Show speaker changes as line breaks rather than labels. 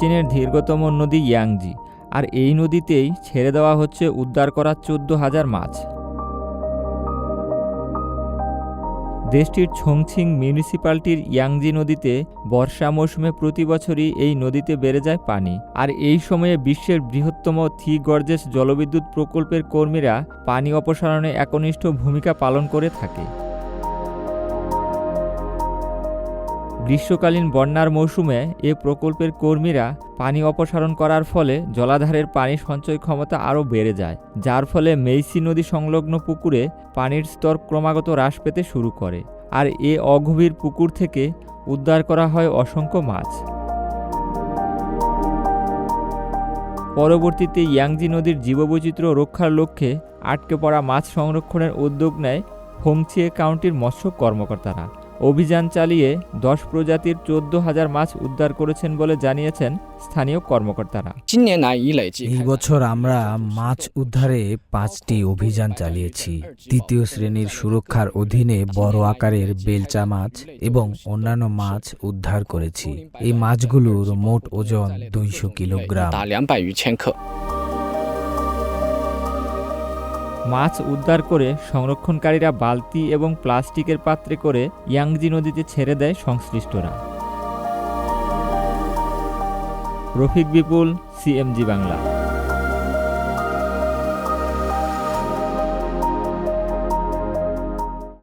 চীনের দীর্ঘতম নদী ইয়াংজি, আর এই নদীতেই ছেড়ে দেওয়া হচ্ছে উদ্ধার করা চোদ্দ হাজার মাছ। দেশটির ছংছিং মিউনিসিপ্যালিটির ইয়াংজি নদীতে বর্ষা মৌসুমে প্রতি বছরই এই নদীতে বেড়ে যায় পানি, আর এই সময়ে বিশ্বের বৃহত্তম থি গর্জেস জলবিদ্যুৎ প্রকল্পের কর্মীরা পানি অপসারণে একনিষ্ঠ ভূমিকা পালন করে থাকে। গ্রীষ্মকালীন বন্যার মৌসুমে এ প্রকল্পের কর্মীরা পানি অপসারণ করার ফলে জলাধারের পানি সঞ্চয় ক্ষমতা আরও বেড়ে যায়, যার ফলে মেইসি নদী সংলগ্ন পুকুরে পানির স্তর ক্রমাগত হ্রাস পেতে শুরু করে, আর এ অগভীর পুকুর থেকে উদ্ধার করা হয় অসংখ্য মাছ। পরবর্তীতে ইয়াংজি নদীর জীববৈচিত্র্য রক্ষার লক্ষ্যে আটকে পড়া মাছ সংরক্ষণের উদ্যোগ নেয় হোংচিয়ে কাউন্টির মৎস্য কর্মকর্তারা। অভিযান চালিয়ে দশ প্রজাতির চোদ্দ হাজার মাছ উদ্ধার করেছেন বলে জানিয়েছেন স্থানীয় কর্মকর্তারা।
এই বছর আমরা মাছ উদ্ধারে পাঁচটি অভিযান চালিয়েছি। তৃতীয় শ্রেণির সুরক্ষার অধীনে বড় আকারের বেলচা মাছ এবং অন্যান্য মাছ উদ্ধার করেছি। এই মাছগুলোর মোট ওজন দুইশো কিলোগ্রাম।
মাছ উদ্ধার করে সংরক্ষণকারীরা বালতি এবং প্লাস্টিকের পাত্রে করে ইয়াংজি নদীতে ছেড়ে দেয় সংশ্লিষ্টরা। রফিক বিপুল, সিএমজি বাংলা।